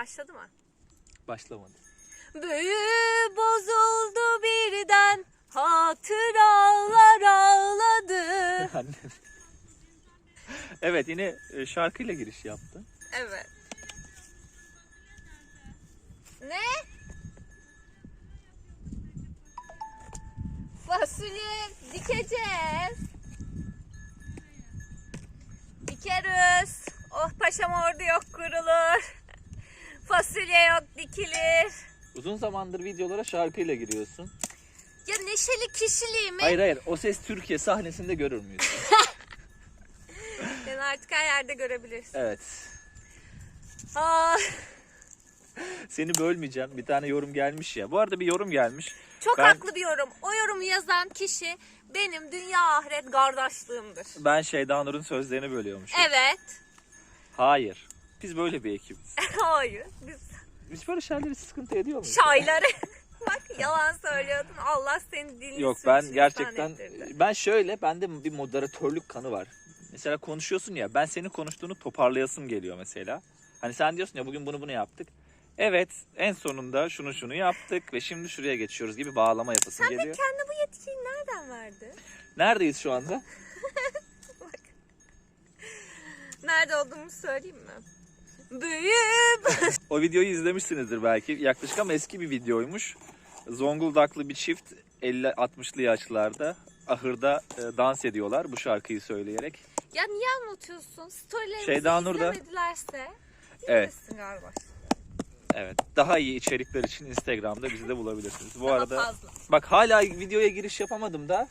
Başladı mı? Başlamadı. Büyü bozuldu birden hatıralar ağladı. Annem. evet yine e, şarkıyla giriş yaptı. Evet. Ne? Fasulye dikeceğiz. Dikeriz. Oh paşam ordu yok kurulur. Fasulye yok dikilir. Uzun zamandır videolara şarkıyla giriyorsun. Ya neşeli kişiliğimi Hayır hayır o ses Türkiye sahnesinde görür müyüz? ben artık her yerde görebilirsin. evet. Aa, Seni bölmeyeceğim. Bir tane yorum gelmiş ya. Bu arada bir yorum gelmiş. çok Ben- haklı bir yorum. O yorumu yazan kişi benim dünya ahiret kardeşliğimdir. Ben Şeyda Nur'un sözlerini bölüyormuşum. Evet. Hayır. Biz böyle bir ekibiz. Hayır. Biz Biz böyle şeyleri sıkıntı ediyor muyuz? şairleri. Bak yalan söylüyordun. Allah senin dilini Yok ben gerçekten ben şöyle bende bir moderatörlük kanı var. Mesela konuşuyorsun ya ben senin konuştuğunu toparlayasım geliyor mesela. Hani sen diyorsun ya bugün bunu bunu yaptık. Evet en sonunda şunu şunu yaptık ve şimdi şuraya geçiyoruz gibi bağlama Sen de geliyor. kendine bu yetkiyi nereden verdi? Neredeyiz şu anda? Nerede olduğumu söyleyeyim mi? Büyük. O videoyu izlemişsinizdir belki. Yaklaşık ama eski bir videoymuş. Zonguldaklı bir çift 50-60'lı yaşlarda ahırda e, dans ediyorlar bu şarkıyı söyleyerek. ya niye anlatıyorsun? Storylerimizi Şeyda Nur da- izlemedilerse. Evet. galiba. Evet. Daha iyi içerikler için Instagram'da bizi de bulabilirsiniz. Bu Daha arada fazla. bak hala videoya giriş yapamadım da.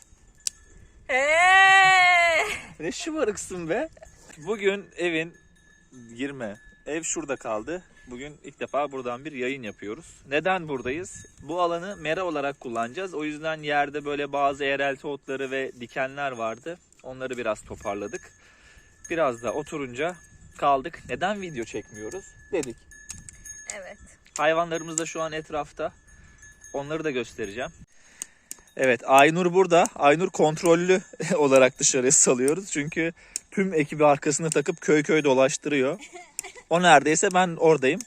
Eee! Ne şımarıksın be. Bugün evin girme. Ev şurada kaldı. Bugün ilk defa buradan bir yayın yapıyoruz. Neden buradayız? Bu alanı mera olarak kullanacağız. O yüzden yerde böyle bazı eğrelti otları ve dikenler vardı. Onları biraz toparladık. Biraz da oturunca kaldık. Neden video çekmiyoruz? Dedik. Evet. Hayvanlarımız da şu an etrafta. Onları da göstereceğim. Evet Aynur burada. Aynur kontrollü olarak dışarıya salıyoruz. Çünkü tüm ekibi arkasına takıp köy köy dolaştırıyor. O neredeyse ben oradayım.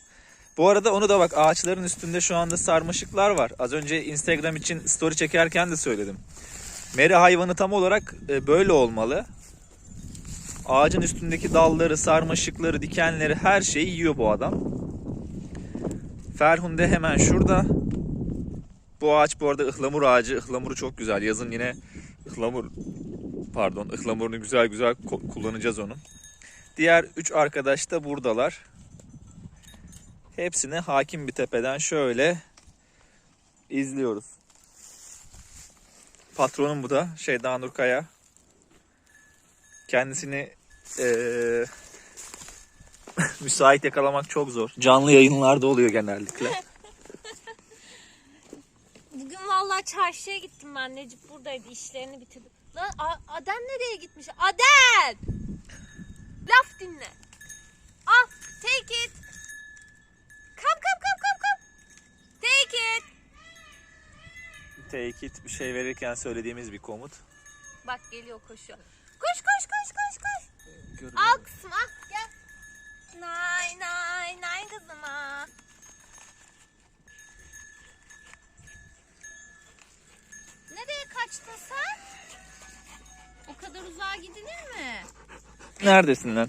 Bu arada onu da bak ağaçların üstünde şu anda sarmaşıklar var. Az önce Instagram için story çekerken de söyledim. Meri hayvanı tam olarak e, böyle olmalı. Ağacın üstündeki dalları, sarmaşıkları, dikenleri her şeyi yiyor bu adam. Ferhunde hemen şurada. Bu ağaç bu arada ıhlamur ağacı. Ihlamuru çok güzel. Yazın yine ıhlamur pardon ıhlamurunu güzel güzel kullanacağız onun. Diğer üç arkadaş da buradalar. Hepsine hakim bir tepeden şöyle izliyoruz. Patronum bu da Şeyda Nur Kaya. Kendisini eee, müsait yakalamak çok zor. Canlı yayınlarda oluyor genellikle. Bugün vallahi çarşıya gittim ben. Necip buradaydı. işlerini bitirdi. Lan Aden nereye gitmiş? Aden! Laf dinle. Al. Take it. Come come come come come. Take it. Take it bir şey verirken söylediğimiz bir komut. Bak geliyor koşuyor. Koş koş koş koş koş. Al kızım al gel. Nay nay nay kızıma. Nereye kaçtın sen? O kadar uzağa gidilir mi? Neredesin lan?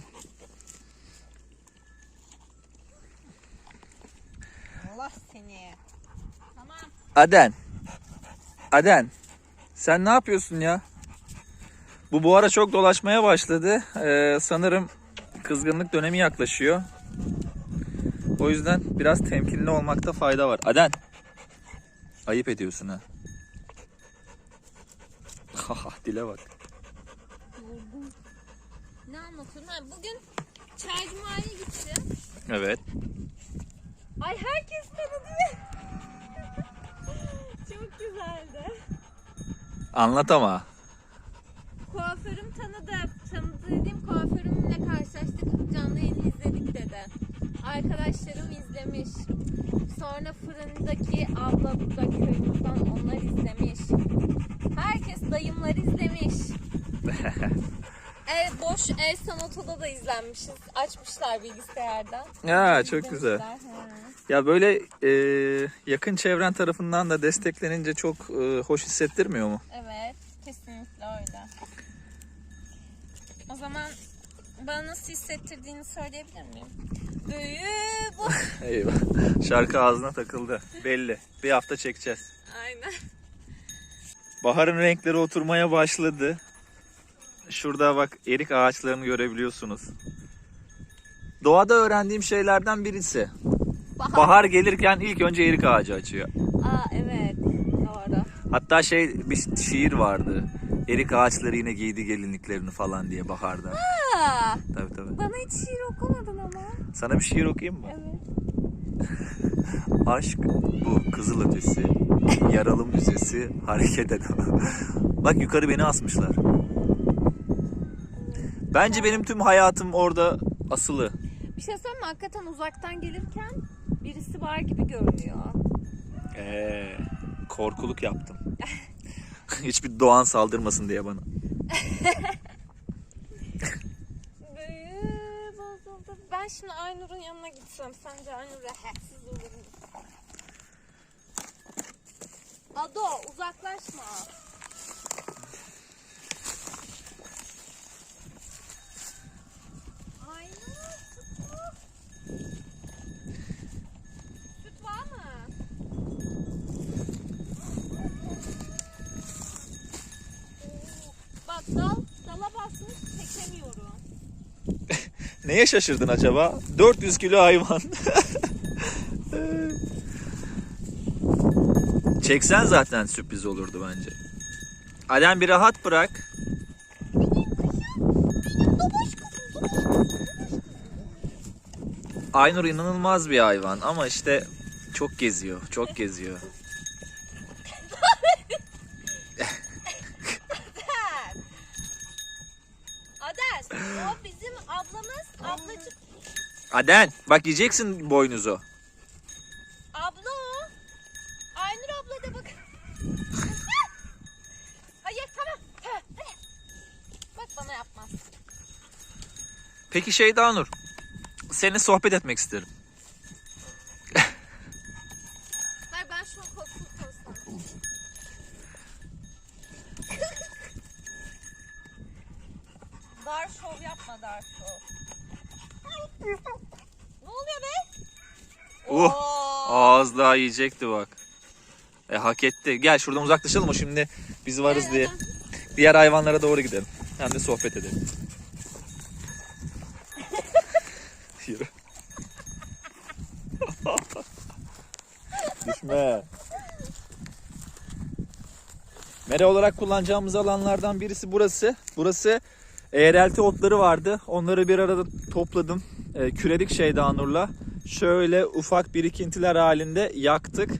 Allah seni. Tamam. Aden. Aden. Sen ne yapıyorsun ya? Bu bu ara çok dolaşmaya başladı. Ee, sanırım kızgınlık dönemi yaklaşıyor. O yüzden biraz temkinli olmakta fayda var. Aden. Ayıp ediyorsun ha. Haha dile bak. Anlatıyorum? Ha, bugün çaycımaya gittim. Evet. Ay herkes tanıdı. Çok güzeldi. Anlat ama. Kuaförüm tanıdı. Tanıdı dediğim kuaförümle karşılaştık. Canlı yayını izledik dedi. Arkadaşlarım izlemiş. Sonra fırındaki abla da köyümüzden onlar izlemiş. Herkes dayımlar izlemiş. Ev boş ev sanatoda da izlenmişiz. Açmışlar bilgisayardan. Ya çok güzel. he. Ya böyle e, yakın çevren tarafından da desteklenince çok e, hoş hissettirmiyor mu? Evet, kesinlikle öyle. O zaman bana nasıl hissettirdiğini söyleyebilir miyim? Büyü bu. Eyvah. Şarkı ağzına takıldı. Belli. Bir hafta çekeceğiz. Aynen. Baharın renkleri oturmaya başladı. Şurada bak erik ağaçlarını görebiliyorsunuz. Doğada öğrendiğim şeylerden birisi. Bahar. Bahar gelirken ilk önce erik ağacı açıyor. Aa evet, doğru. Hatta şey bir şiir vardı. Erik ağaçları yine giydi gelinliklerini falan diye baharda. Aa, Tabii tabii. bana hiç şiir okumadın ama. Sana bir şiir okuyayım mı? Evet. Aşk bu kızıl ötesi, yaralı müzesi, hareket eden. Bak yukarı beni asmışlar. Bence benim tüm hayatım orada asılı. Bir şey söyleyeyim mi? Hakikaten uzaktan gelirken birisi var gibi görünüyor. Ee, korkuluk yaptım. Hiçbir doğan saldırmasın diye bana. Ben şimdi Aynur'un yanına gitsem sence Aynur rahatsız olur mu? Ado uzaklaşma. Aynur süt mu? Süt var mı? Oo, Bak dal, dala basmış çekemiyorum. Neye şaşırdın acaba? 400 kilo hayvan. Çeksen zaten sürpriz olurdu bence. Alem bir rahat bırak. Aynur inanılmaz bir hayvan ama işte çok geziyor, çok geziyor. Ader, o bizim ablamız, ablacık. Aden bak yiyeceksin boynuzu. Abla o. Aynur abla da bak. Hayır tamam. Bak bana yapmaz. Peki şey Nur, seninle sohbet etmek isterim. Hayır ben şu an korktum konuşsam. Dar şov yapma dar şov. ne oluyor be? Uh, ağız daha yiyecekti bak. E, hak etti. Gel şuradan uzaklaşalım mı şimdi biz varız diye. Diğer hayvanlara doğru gidelim. Hem de sohbet edelim. Yürü. Düşme. Mera olarak kullanacağımız alanlardan birisi burası. Burası eğrelti otları vardı. Onları bir arada topladım. E, küredik Şeydanur'la. Şöyle ufak birikintiler halinde yaktık.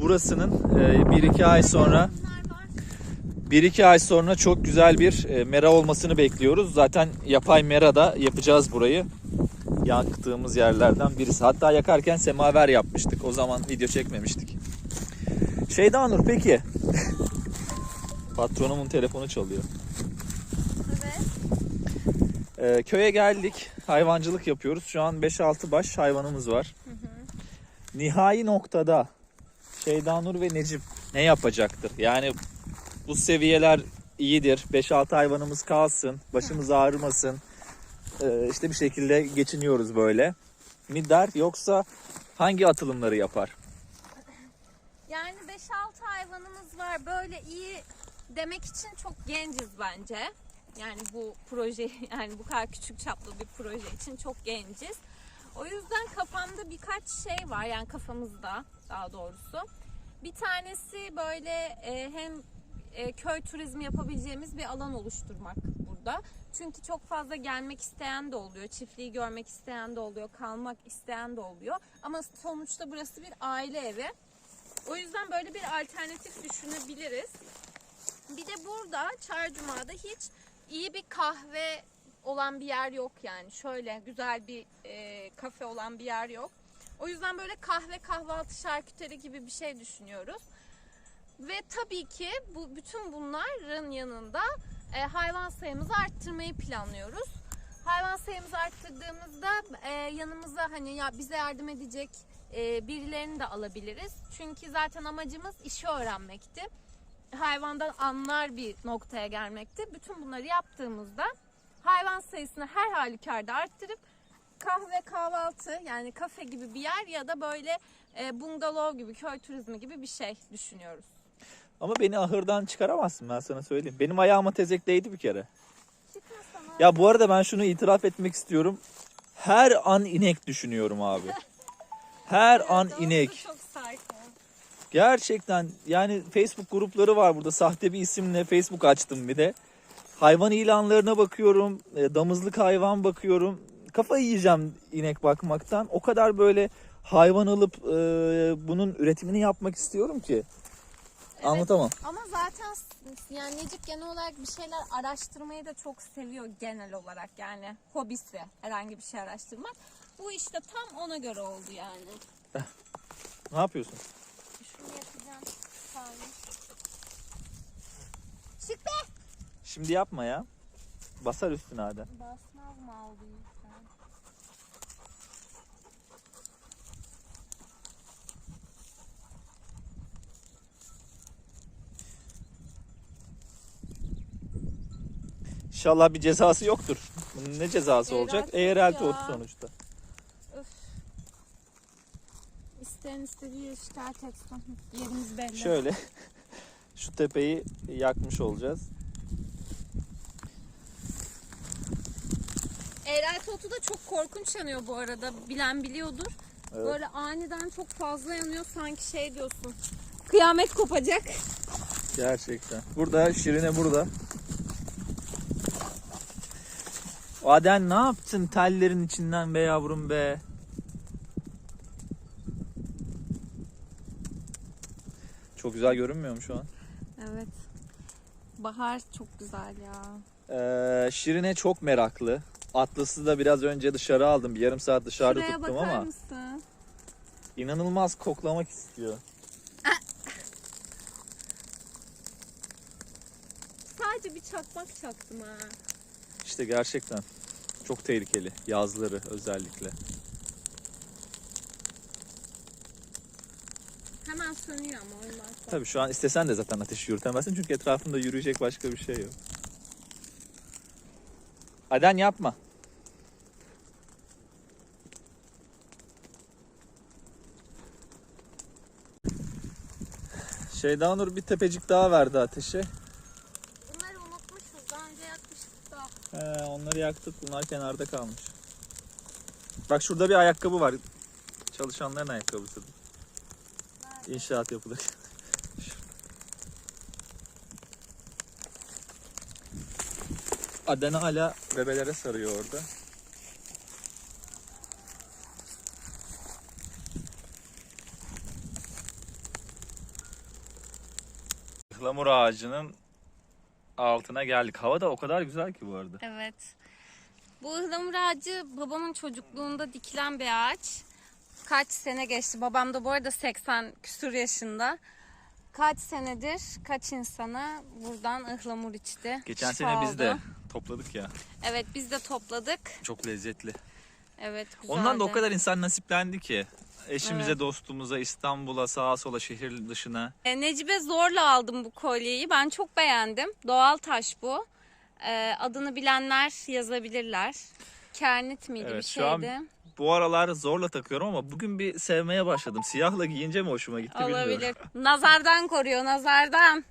Burasının e, bir iki ay sonra Bunlar var. bir iki ay sonra çok güzel bir e, mera olmasını bekliyoruz. Zaten yapay mera da yapacağız burayı. Yaktığımız yerlerden birisi. Hatta yakarken semaver yapmıştık. O zaman video çekmemiştik. Şeyda Nur peki. Patronumun telefonu çalıyor. Ee, köye geldik. Hayvancılık yapıyoruz. Şu an 5-6 baş hayvanımız var. Nihai noktada Şeydanur ve Necip ne yapacaktır? Yani bu seviyeler iyidir. 5-6 hayvanımız kalsın. Başımız ağrımasın. Ee, işte bir şekilde geçiniyoruz böyle. Mi der yoksa hangi atılımları yapar? Yani 5-6 hayvanımız var. Böyle iyi demek için çok genciz bence. Yani bu proje yani bu kadar küçük çaplı bir proje için çok genciz. O yüzden kafamda birkaç şey var yani kafamızda daha doğrusu. Bir tanesi böyle e, hem e, köy turizmi yapabileceğimiz bir alan oluşturmak burada. Çünkü çok fazla gelmek isteyen de oluyor, çiftliği görmek isteyen de oluyor, kalmak isteyen de oluyor. Ama sonuçta burası bir aile evi. O yüzden böyle bir alternatif düşünebiliriz. Bir de burada Çarcuma'da hiç iyi bir kahve olan bir yer yok yani. Şöyle güzel bir e, kafe olan bir yer yok. O yüzden böyle kahve, kahvaltı, şarküteri gibi bir şey düşünüyoruz. Ve tabii ki bu bütün bunların yanında e, hayvan sayımızı arttırmayı planlıyoruz. Hayvan sayımızı arttırdığımızda e, yanımıza hani ya bize yardım edecek e, birilerini de alabiliriz. Çünkü zaten amacımız işi öğrenmekti. Hayvandan anlar bir noktaya gelmekti. Bütün bunları yaptığımızda hayvan sayısını her halükarda arttırıp kahve kahvaltı yani kafe gibi bir yer ya da böyle e, bungalov gibi köy turizmi gibi bir şey düşünüyoruz. Ama beni ahırdan çıkaramazsın ben sana söyleyeyim. Benim ayağıma tezek değdi bir kere. Ya bu arada ben şunu itiraf etmek istiyorum. Her an inek düşünüyorum abi. Her an inek. Çok sayfa. Gerçekten yani Facebook grupları var burada. Sahte bir isimle Facebook açtım bir de. Hayvan ilanlarına bakıyorum. e, Damızlık hayvan bakıyorum. Kafayı yiyeceğim inek bakmaktan. O kadar böyle hayvan alıp e, bunun üretimini yapmak istiyorum ki. Anlatamam. Ama zaten yani Necip genel olarak bir şeyler araştırmayı da çok seviyor genel olarak yani hobisi herhangi bir şey araştırmak. Bu işte tam ona göre oldu yani. Ne yapıyorsun? Şunu yapacağım. Saniye. Çık be! Şimdi yapma ya. Basar üstüne hadi. Basmaz mı aldın sen? İnşallah bir cezası yoktur. Bunun ne cezası Eğrelti olacak? Eğrelti ya. otu sonuçta. Öf. İsteyen istediği şikayet etsin. Yerimiz belli. Şöyle şu tepeyi yakmış olacağız. Eğrelti otu da çok korkunç yanıyor bu arada. Bilen biliyordur. Evet. Böyle aniden çok fazla yanıyor. Sanki şey diyorsun. Kıyamet kopacak. Gerçekten. Burada Şirine burada. Aden ne yaptın tellerin içinden be yavrum be. Çok güzel görünmüyor mu şu an? Evet. Bahar çok güzel ya. Ee, Şirine çok meraklı. Atlas'ı da biraz önce dışarı aldım. Bir yarım saat dışarıda Şuraya tuttum bakar ama mısın? inanılmaz koklamak istiyor. Sadece bir çakmak çaktım ha. İşte gerçekten çok tehlikeli. Yazları özellikle. Hemen sönüyor ama ondan sonra. Tabii şu an istesen de zaten ateşi yürütemezsin çünkü etrafında yürüyecek başka bir şey yok. Aden yapma. Şeyda Nur bir tepecik daha verdi ateşe. Bunları unutmuşuz. Daha önce yakmıştık da. He, onları yaktık. Bunlar kenarda kalmış. Bak şurada bir ayakkabı var. Çalışanların ayakkabısı. İnşaat yapılır. Aden hala bebelere sarıyor orada. Ihlamur ağacının altına geldik. Hava da o kadar güzel ki bu arada. Evet. Bu ıhlamur ağacı babamın çocukluğunda dikilen bir ağaç. Kaç sene geçti. Babam da bu arada 80 küsur yaşında. Kaç senedir kaç insana buradan ıhlamur içti. Geçen şifa sene biz de topladık ya. Evet biz de topladık. Çok lezzetli. Evet güzeldi. Ondan da o kadar insan nasiplendi ki. Eşimize, Evet. dostumuza, İstanbul'a, sağa sola, şehir dışına. E, Necip'e zorla aldım bu kolyeyi. Ben çok beğendim. Doğal taş bu. E, adını bilenler yazabilirler. Kernit miydi Evet, bir şu an şeydi? Bu aralar zorla takıyorum ama bugün bir sevmeye başladım. Siyahla giyince mi hoşuma gitti bilmiyorum. Olabilir. Nazardan koruyor nazardan.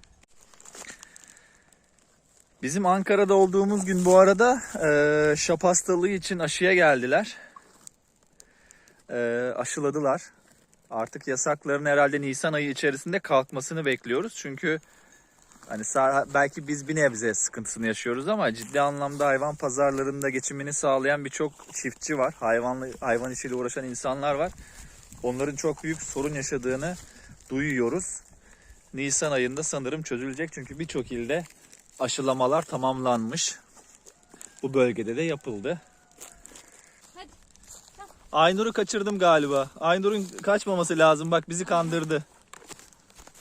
Bizim Ankara'da olduğumuz gün bu arada e, şap hastalığı için aşıya geldiler. E, aşıladılar. Artık yasakların herhalde Nisan ayı içerisinde kalkmasını bekliyoruz. Çünkü hani belki biz bir nebze sıkıntısını yaşıyoruz ama ciddi anlamda hayvan pazarlarında geçimini sağlayan birçok çiftçi var. Hayvanlı hayvan işiyle uğraşan insanlar var. Onların çok büyük sorun yaşadığını duyuyoruz. Nisan ayında sanırım çözülecek çünkü birçok ilde aşılamalar tamamlanmış. Bu bölgede de yapıldı. Aynur'u kaçırdım galiba. Aynur'un kaçmaması lazım. Bak bizi kandırdı.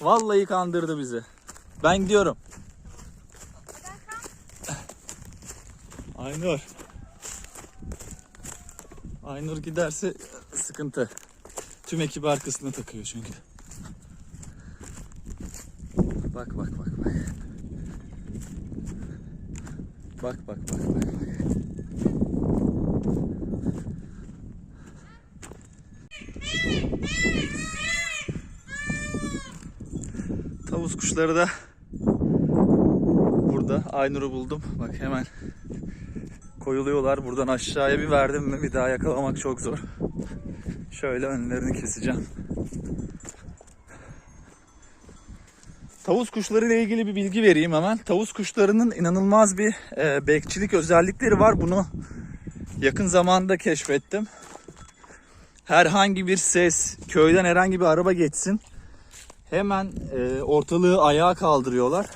Vallahi kandırdı bizi. Ben gidiyorum. Aynur. Aynur giderse sıkıntı. Tüm ekibi arkasına takıyor çünkü. Bak bak bak bak. Bak bak bak bak. bak. Tavus kuşları da burada. Aynur'u buldum. Bak hemen koyuluyorlar. Buradan aşağıya bir verdim mi bir daha yakalamak çok zor. Şöyle önlerini keseceğim. Tavus kuşları ile ilgili bir bilgi vereyim hemen. Tavus kuşlarının inanılmaz bir e, bekçilik özellikleri var. Bunu yakın zamanda keşfettim. Herhangi bir ses, köyden herhangi bir araba geçsin. Hemen e, ortalığı ayağa kaldırıyorlar.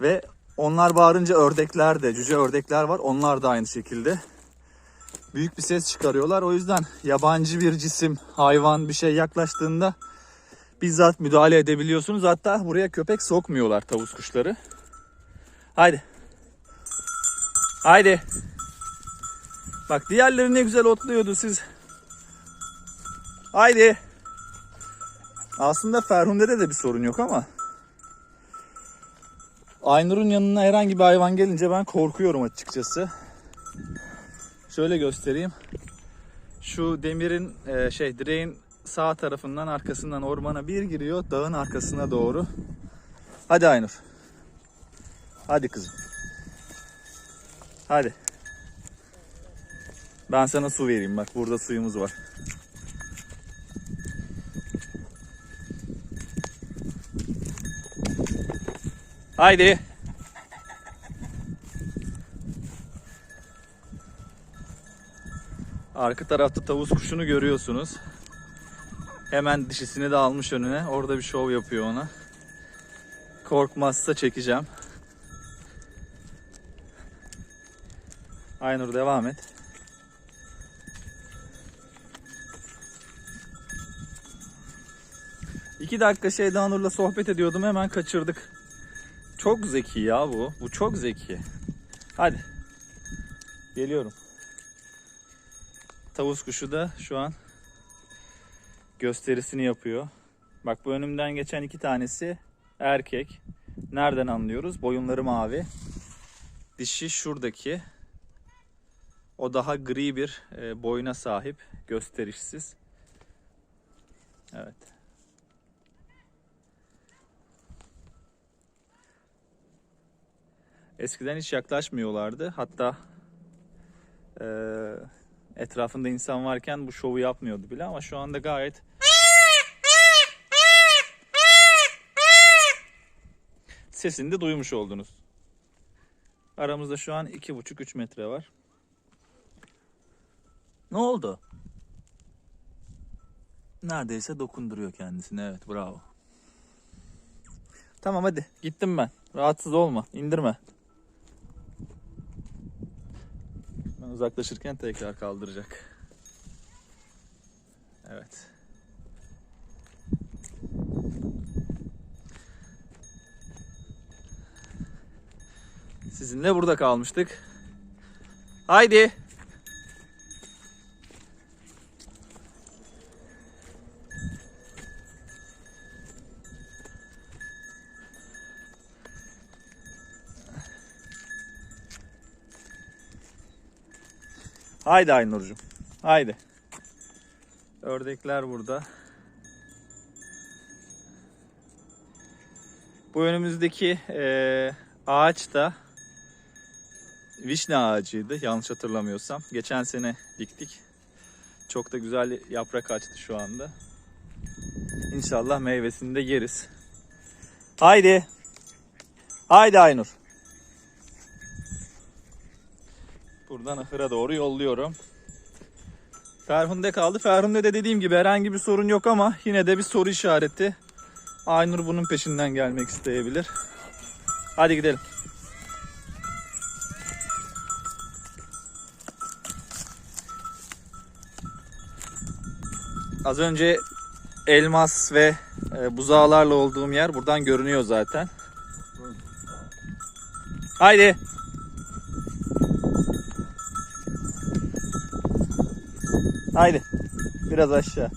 Ve onlar bağırınca ördekler de, cüce ördekler var. Onlar da aynı şekilde. Büyük bir ses çıkarıyorlar. O yüzden yabancı bir cisim, hayvan bir şey yaklaştığında bizzat müdahale edebiliyorsunuz. Hatta buraya köpek sokmuyorlar tavus kuşları. Haydi. Haydi. Bak diğerleri ne güzel otluyordu siz. Haydi. Aslında Ferhunde'de de bir sorun yok ama. Aynur'un yanına herhangi bir hayvan gelince ben korkuyorum açıkçası. Şöyle göstereyim. Şu demirin e, şey direğin sağ tarafından arkasından ormana bir giriyor dağın arkasına doğru. Hadi Aynur. Hadi kızım. Hadi. Ben sana su vereyim bak burada suyumuz var. Haydi. Arka tarafta tavus kuşunu görüyorsunuz. Hemen dişisini de almış önüne. Orada bir şov yapıyor ona. Korkmazsa çekeceğim. Aynur devam et. İki dakika şeyde Nur'la sohbet ediyordum hemen kaçırdık. Çok zeki ya bu. Bu çok zeki. Hadi. Geliyorum. Tavus kuşu da şu an gösterisini yapıyor. Bak bu önümden geçen iki tanesi erkek. Nereden anlıyoruz? Boyunları mavi. Dişi şuradaki. O daha gri bir e, boyuna sahip. Gösterişsiz. Evet. Eskiden hiç yaklaşmıyorlardı. Hatta e, etrafında insan varken bu şovu yapmıyordu bile ama şu anda gayet sesini de duymuş oldunuz. Aramızda şu an 2,5-3 metre var. Ne oldu? Neredeyse dokunduruyor kendisini. Evet bravo. Tamam hadi gittim ben. Rahatsız olma. indirme. Ben uzaklaşırken tekrar kaldıracak. Evet. Sizinle burada kalmıştık. Haydi. Haydi Aynur'cum. Haydi. Ördekler burada. Bu önümüzdeki eee, ağaç da vişne ağacıydı yanlış hatırlamıyorsam. Geçen sene diktik. Çok da güzel yaprak açtı şu anda. İnşallah meyvesini de yeriz. Haydi. Haydi Aynur. Buradan ahıra doğru yolluyorum. Ferhunde kaldı. Ferhunde de dediğim gibi herhangi bir sorun yok ama yine de bir soru işareti. Aynur bunun peşinden gelmek isteyebilir. Hadi gidelim. Az önce elmas ve e, buzağlarla olduğum yer buradan görünüyor zaten. Haydi. Haydi. Biraz aşağı.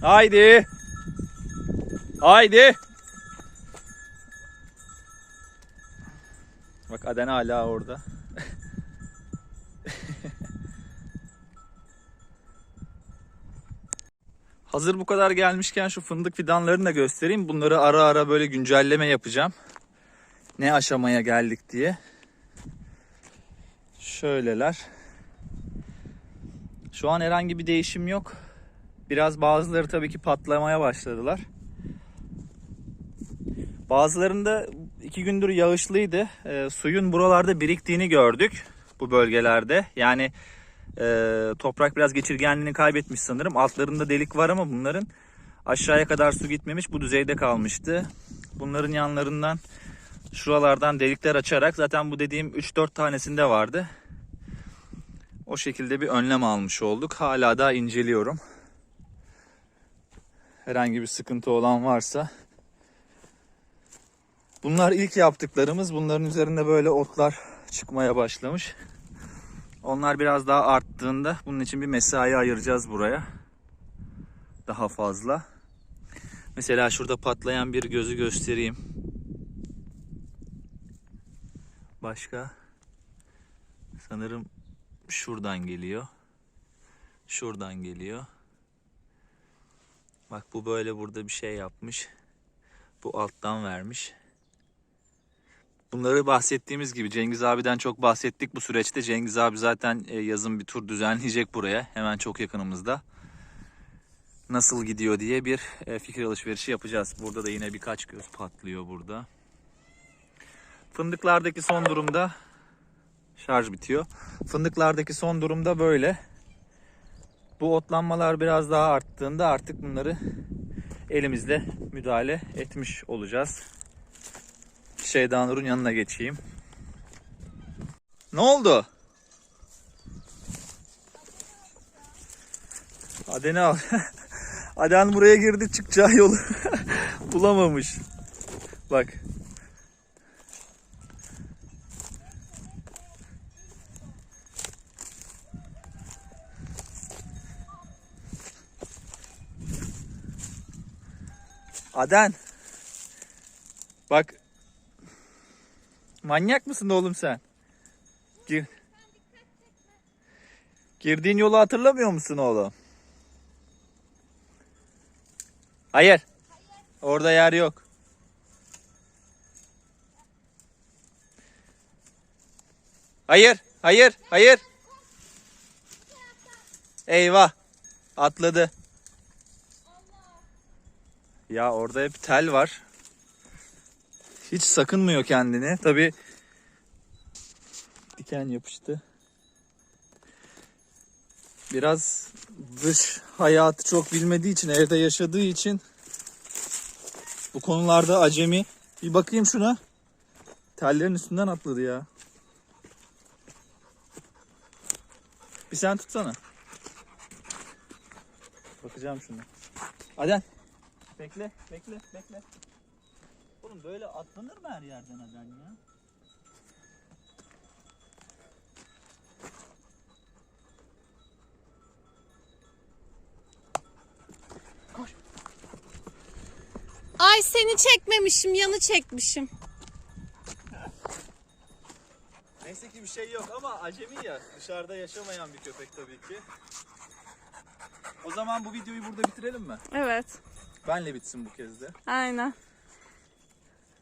Haydi. Haydi. Bak Aden hala orada. Hazır bu kadar gelmişken şu fındık fidanlarını da göstereyim. Bunları ara ara böyle güncelleme yapacağım. Ne aşamaya geldik diye. Şöyleler. Şu an herhangi bir değişim yok. Biraz bazıları tabii ki patlamaya başladılar. Bazılarında iki gündür yağışlıydı. Ee, suyun buralarda biriktiğini gördük bu bölgelerde. Yani e, toprak biraz geçirgenliğini kaybetmiş sanırım. Altlarında delik var ama bunların aşağıya kadar su gitmemiş. Bu düzeyde kalmıştı. Bunların yanlarından şuralardan delikler açarak zaten bu dediğim 3-4 tanesinde vardı. O şekilde bir önlem almış olduk. Hala daha inceliyorum. Herhangi bir sıkıntı olan varsa Bunlar ilk yaptıklarımız. Bunların üzerinde böyle otlar çıkmaya başlamış. Onlar biraz daha arttığında bunun için bir mesai ayıracağız buraya. Daha fazla. Mesela şurada patlayan bir gözü göstereyim. Başka? Sanırım şuradan geliyor. Şuradan geliyor. Bak bu böyle burada bir şey yapmış. Bu alttan vermiş. Bunları bahsettiğimiz gibi Cengiz abiden çok bahsettik bu süreçte. Cengiz abi zaten e, yazın bir tur düzenleyecek buraya. Hemen çok yakınımızda. Nasıl gidiyor diye bir e, fikir alışverişi yapacağız. Burada da yine birkaç göz patlıyor burada. Fındıklardaki son durumda şarj bitiyor. Fındıklardaki son durumda böyle. Bu otlanmalar biraz daha arttığında artık bunları elimizle müdahale etmiş olacağız. Şeyda Nur'un yanına geçeyim. Ne oldu? Aden'i al. Aden buraya girdi çıkacağı yolu bulamamış. Bak. Aden. Bak Manyak mısın oğlum sen? Gir. Girdiğin yolu hatırlamıyor musun oğlum? Hayır. Orada yer yok. Hayır, hayır, hayır. Eyvah. Atladı. Ya orada hep tel var. Hiç sakınmıyor kendini. Tabi diken yapıştı. Biraz dış hayatı çok bilmediği için, evde yaşadığı için bu konularda acemi. Bir bakayım şuna. Tellerin üstünden atladı ya. Bir sen tutsana. Bakacağım şuna. Aden. Bekle, bekle, bekle. Oğlum böyle atlanır mı her yerden Aden ya? Ay seni çekmemişim, yanı çekmişim. Neyse ki bir şey yok ama acemi ya. Dışarıda yaşamayan bir köpek tabii ki. O zaman bu videoyu burada bitirelim mi? Evet. Benle bitsin bu kez de. Aynen.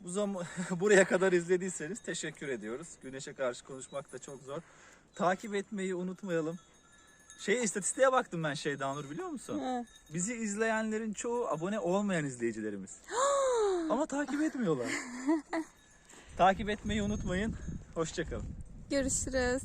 Bu zaman buraya kadar izlediyseniz teşekkür ediyoruz. Güneşe karşı konuşmak da çok zor. Takip etmeyi unutmayalım. Şey istatistiğe baktım ben şey Nur biliyor musun? Hı. Bizi izleyenlerin çoğu abone olmayan izleyicilerimiz. Ama takip etmiyorlar. takip etmeyi unutmayın. Hoşçakalın. Görüşürüz.